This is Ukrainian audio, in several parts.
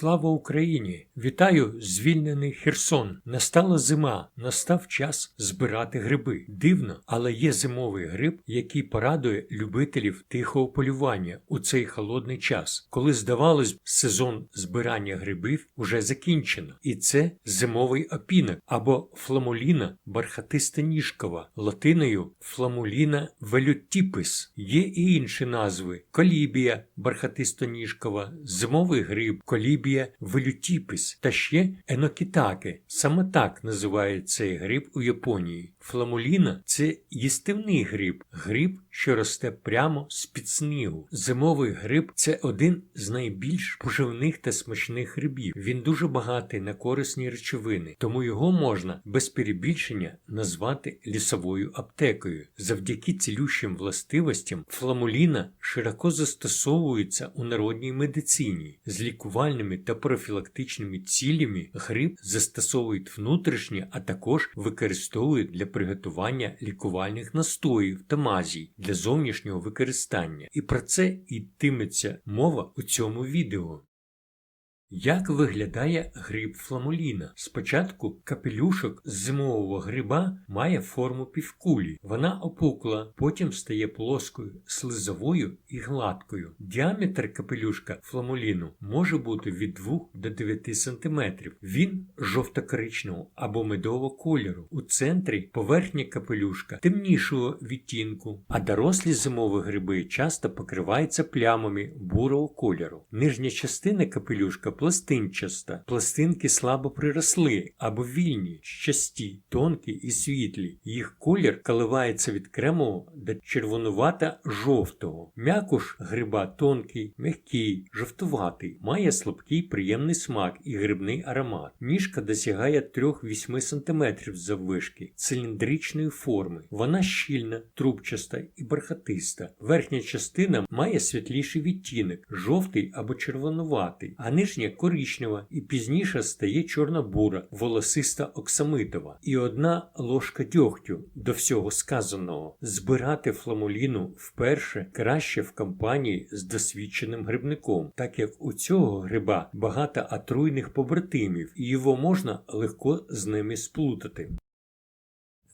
Слава Україні! Вітаю звільнений Херсон. Настала зима, настав час збирати гриби. Дивно, але є зимовий гриб, який порадує любителів тихого полювання у цей холодний час, коли здавалось, сезон збирання грибів уже закінчено. І це зимовий опінок або фламуліна бархатиста ніжкова, латиною фламуліна велютіпис. Є і інші назви: колібія бархатистоніжкова, зимовий гриб, колібія велютіпис та ще енокітаки. Саме так називають цей гриб у Японії. Фламуліна це їстивний гриб, гриб, що росте прямо з-під снігу. Зимовий гриб це один з найбільш поживних та смачних грибів. Він дуже багатий на корисні речовини, тому його можна без перебільшення назвати лісовою аптекою. Завдяки цілющим властивостям фламуліна широко застосовується у народній медицині з лікувальними та профілактичними цілями. Гриб застосовують внутрішньо, а також використовують для приготування лікувальних настоїв та мазій для зовнішнього використання. І про це йтиметься мова у цьому відео. Як виглядає гриб фламуліна? Спочатку капелюшок з зимового гриба має форму півкулі. Вона опукла, потім стає плоскою, слизовою і гладкою. Діаметр капелюшка фламуліну може бути від 2 до 9 см. Він жовто-коричневого або медового кольору. У центрі поверхня капелюшка темнішого відтінку, а дорослі зимові гриби часто покриваються плямами бурого кольору. Нижня частина капелюшка пластинчаста, пластинки слабо приросли або вільні, щасті, тонкі і світлі. Їх колір коливається від кремового до червонувата жовтого. М'якуш гриба тонкий, м'який, жовтуватий, має слабкий приємний смак і грибний аромат. Ніжка досягає 3-8 см заввишки, циліндричної форми. Вона щільна, трубчаста і бархатиста. Верхня частина має світліший відтінок, жовтий або червонуватий, а нижня коричнева і пізніше стає чорна бура, волосиста оксамитова. І одна ложка дьогтю до всього сказаного. Збирати фламуліну вперше краще в компанії з досвідченим грибником, так як у цього гриба багато отруйних побратимів, і його можна легко з ними сплутати.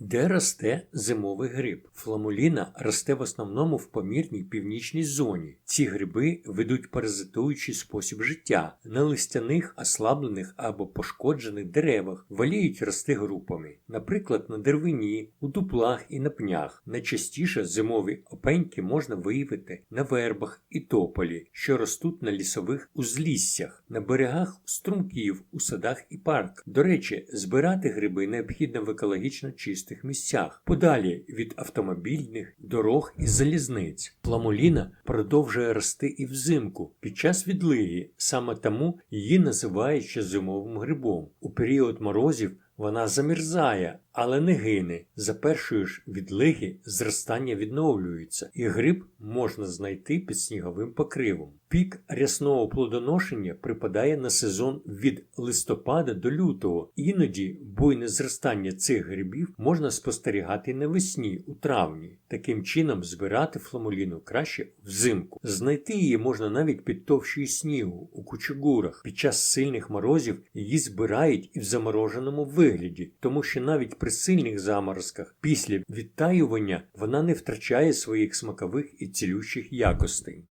Де росте зимовий гриб? Фламуліна росте в основному в помірній північній зоні. Ці гриби ведуть паразитуючий спосіб життя на листяних, ослаблених або пошкоджених деревах, воліють рости групами, наприклад, на деревині, у дуплах і на пнях. Найчастіше зимові опеньки можна виявити на вербах і тополі, що ростуть на лісових узліссях, на берегах струмків, у садах і парк. До речі, збирати гриби необхідно в екологічно чистих місцях, подалі від автомобільних дорог і залізниць. Пламуліна продовжує рости і взимку під час відлиги, саме тому її називають ще зимовим грибом. У період морозів вона замерзає, але не гине. За першої ж відлиги зростання відновлюється, і гриб можна знайти під сніговим покривом. Пік рясного плодоношення припадає на сезон від листопада до лютого. Іноді буйне зростання цих грибів можна спостерігати навесні, у травні. Таким чином збирати фламуліну краще взимку. Знайти її можна навіть під товщою снігу у кучугурах. Під час сильних морозів її збирають і в замороженому вигляді, тому що навіть при сильних заморозках після відтаювання вона не втрачає своїх смакових і цілющих якостей.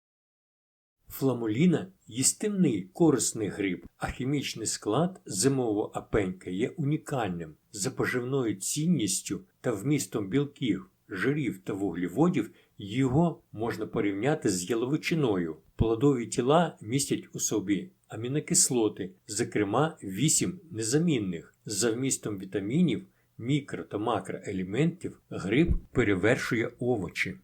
Фламуліна їстивний корисний гриб, а хімічний склад зимового апенька є унікальним за поживною цінністю та вмістом білків, жирів та вуглеводів його можна порівняти з яловичиною. Плодові тіла містять у собі амінокислоти, зокрема 8 незамінних, за вмістом вітамінів, мікро та макроелементів гриб перевершує овочі.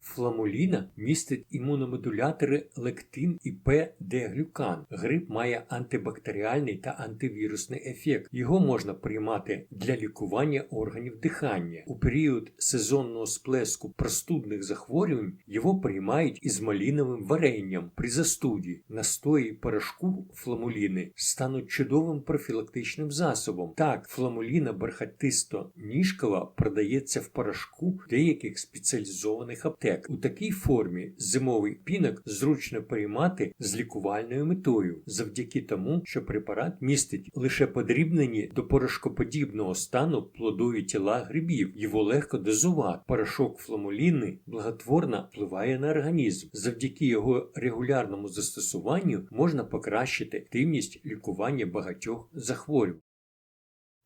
Фламуліна містить імуномодулятори лектин і П-Д-глюкан. Гриб має антибактеріальний та антивірусний ефект. Його можна приймати для лікування органів дихання. У період сезонного сплеску простудних захворювань його приймають із маліновим варенням при застуді. Настої порошку фламуліни стануть чудовим профілактичним засобом. Так, фламуліна бархатисто ніжкова продається в порошку деяких спеціалізованих аптек Антек. У такій формі зимовий пінок зручно приймати з лікувальною метою, завдяки тому, що препарат містить лише подрібнені до порошкоподібного стану плодові тіла грибів, його легко дозувати. Порошок фламуліни благотворно впливає на організм. Завдяки його регулярному застосуванню можна покращити активність лікування багатьох захворювань.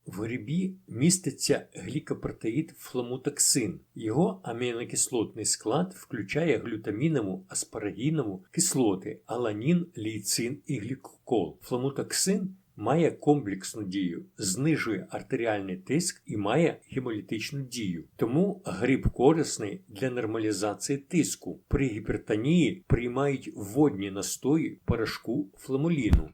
В грибі міститься глікопротеїд фламутоксин. Його амінокислотний склад включає глютамінову, аспарагінову кислоти, аланін, лейцин і глікокол. Фламутоксин має комплексну дію, знижує артеріальний тиск і має гемолітичну дію. Тому гриб корисний для нормалізації тиску. При гіпертонії приймають водні настої порошку фламуліну.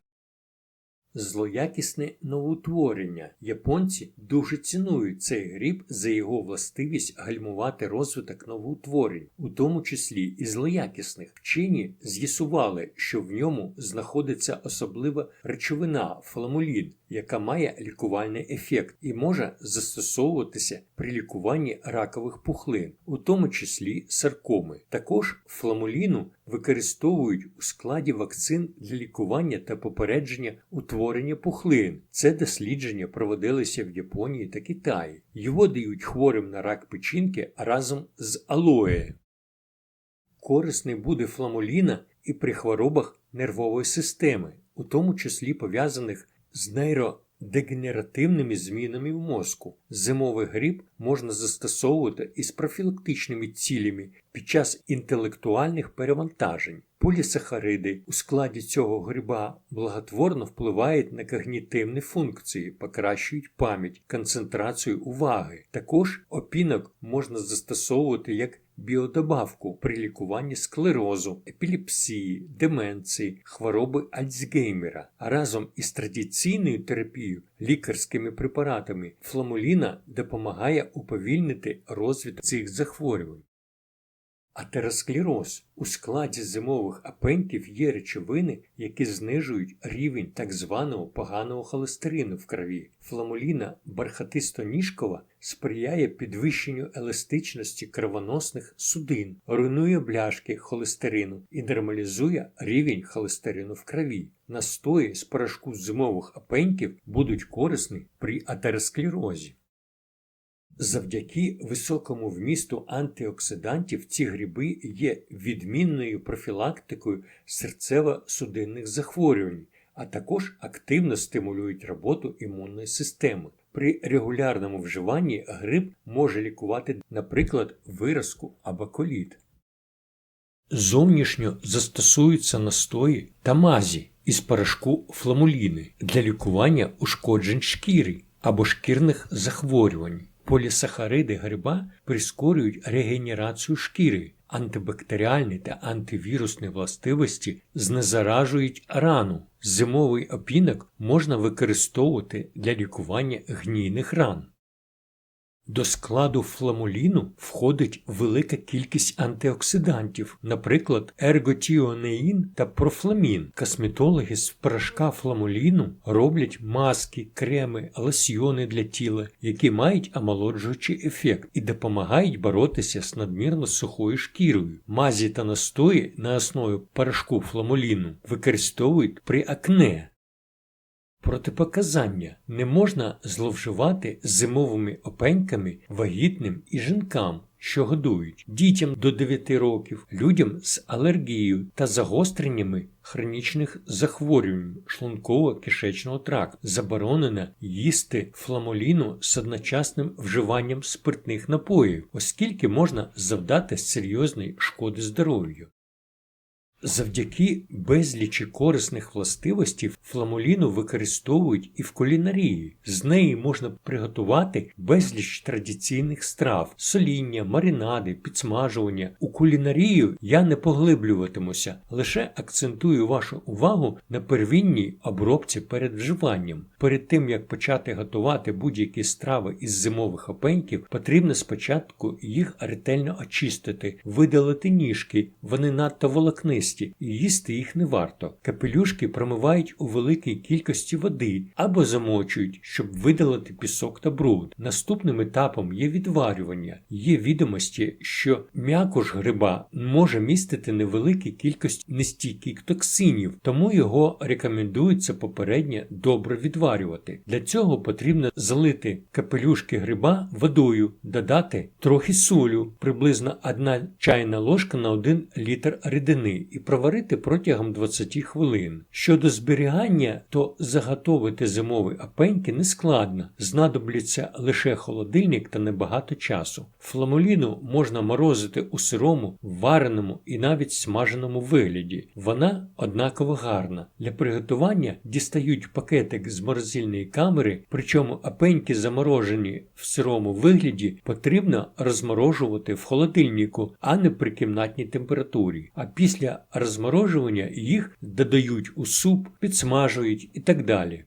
Злоякісне новоутворення. Японці дуже цінують цей гриб за його властивість гальмувати розвиток новоутворень, у тому числі і злоякісних. Вчені з'ясували, що в ньому знаходиться особлива речовина фламулін, яка має лікувальний ефект і може застосовуватися при лікуванні ракових пухлин, у тому числі саркоми. Також фламуліну використовують у складі вакцин для лікування та попередження утворення пухлин. Це дослідження проводилися в Японії та Китаї. Його дають хворим на рак печінки разом з алоє. Корисний буде фламуліна і при хворобах нервової системи, у тому числі пов'язаних з нейродегенеративними змінами в мозку. Зимовий гриб можна застосовувати із профілактичними цілями під час інтелектуальних перевантажень. Полісахариди у складі цього гриба благотворно впливають на когнітивні функції, покращують пам'ять, концентрацію уваги. Також опінок можна застосовувати як біодобавку при лікуванні склерозу, епілепсії, деменції, хвороби Альцгеймера. А разом із традиційною терапією, лікарськими препаратами фламуліна допомагає уповільнити розвиток цих захворювань. Атеросклероз у складі зимових апеньків є речовини, які знижують рівень так званого поганого холестерину в крові. Фламуліна бархатисто-ніжкова сприяє підвищенню еластичності кровоносних судин, руйнує бляшки холестерину і нормалізує рівень холестерину в крові. Настої з порошку зимових апеньків будуть корисні при атеросклерозі. Завдяки високому вмісту антиоксидантів ці гриби є відмінною профілактикою серцево-судинних захворювань, а також активно стимулюють роботу імунної системи. При регулярному вживанні гриб може лікувати, наприклад, виразку або коліт. Зовнішньо застосуються настої та мазі із порошку фламуліни для лікування ушкоджень шкіри або шкірних захворювань. Полісахариди гриба прискорюють регенерацію шкіри, антибактеріальні та антивірусні властивості знезаражують рану. Зимовий опінок можна використовувати для лікування гнійних ран. До складу фламуліну входить велика кількість антиоксидантів, наприклад, ерготіонеїн та профламін. Косметологи з порошка фламуліну роблять маски, креми, лосьйони для тіла, які мають омолоджуючий ефект і допомагають боротися з надмірно сухою шкірою. Мазі та настої на основі порошку фламуліну використовують при акне. Протипоказання не можна зловживати зимовими опеньками вагітним і жінкам, що годують, дітям до 9 років, людям з алергією та загостреннями хронічних захворювань шлунково-кишечного тракту. Заборонено їсти фламоліну з одночасним вживанням спиртних напоїв, оскільки можна завдати серйозної шкоди здоров'ю. Завдяки безлічі корисних властивостей фламуліну використовують і в кулінарії. З неї можна приготувати безліч традиційних страв, соління, маринади, підсмажування. У кулінарію я не поглиблюватимуся, лише акцентую вашу увагу на первинній обробці перед вживанням. Перед тим як почати готувати будь-які страви із зимових опеньків, потрібно спочатку їх ретельно очистити, видалити ніжки, вони надто волокнисті слизькі і їсти їх не варто. Капелюшки промивають у великій кількості води або замочують, щоб видалити пісок та бруд. Наступним етапом є відварювання. Є відомості, що м'якош гриба може містити невелику кількість нестійких токсинів, тому його рекомендується попередньо добре відварювати. Для цього потрібно залити капелюшки гриба водою, додати трохи солю, приблизно 1 чайна ложка на 1 літр рідини і проварити протягом 20 хвилин. Щодо зберігання, то заготовити зимові апеньки не складно, знадобляться лише холодильник та небагато часу. Фламуліну можна морозити у сирому, вареному і навіть смаженому вигляді. Вона однаково гарна. Для приготування дістають пакетик з морозильної камери, причому апеньки заморожені в сирому вигляді потрібно розморожувати в холодильнику, а не при кімнатній температурі. А після розморожування їх додають у суп, підсмажують і так далі.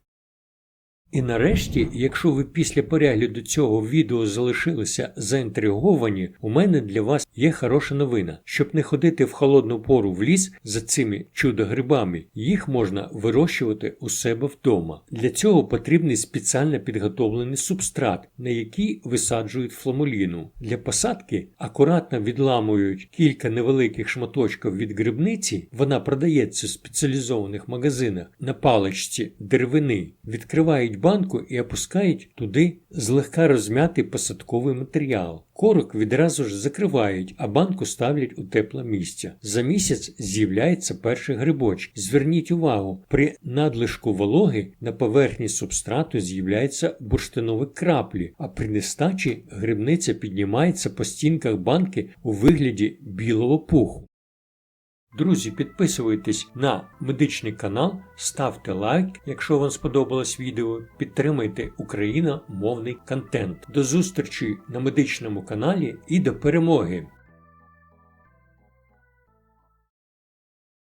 І нарешті, якщо ви після перегляду цього відео залишилися заінтриговані, у мене для вас є хороша новина. Щоб не ходити в холодну пору в ліс за цими чудо-грибами, їх можна вирощувати у себе вдома. Для цього потрібний спеціально підготовлений субстрат, на який висаджують фламуліну. Для посадки акуратно відламують кілька невеликих шматочків від грибниці, вона продається в спеціалізованих магазинах на паличці деревини, відкривають банку і опускають туди злегка розм'ятий посадковий матеріал. Корок відразу ж закривають, а банку ставлять у тепле місце. За місяць з'являється перший грибочок. Зверніть увагу, при надлишку вологи на поверхні субстрату з'являються бурштинові краплі, а при нестачі грибниця піднімається по стінках банки у вигляді білого пуху. Друзі, підписуйтесь на медичний канал, ставте лайк, якщо вам сподобалось відео, підтримайте україномовний контент. До зустрічі на медичному каналі і до перемоги!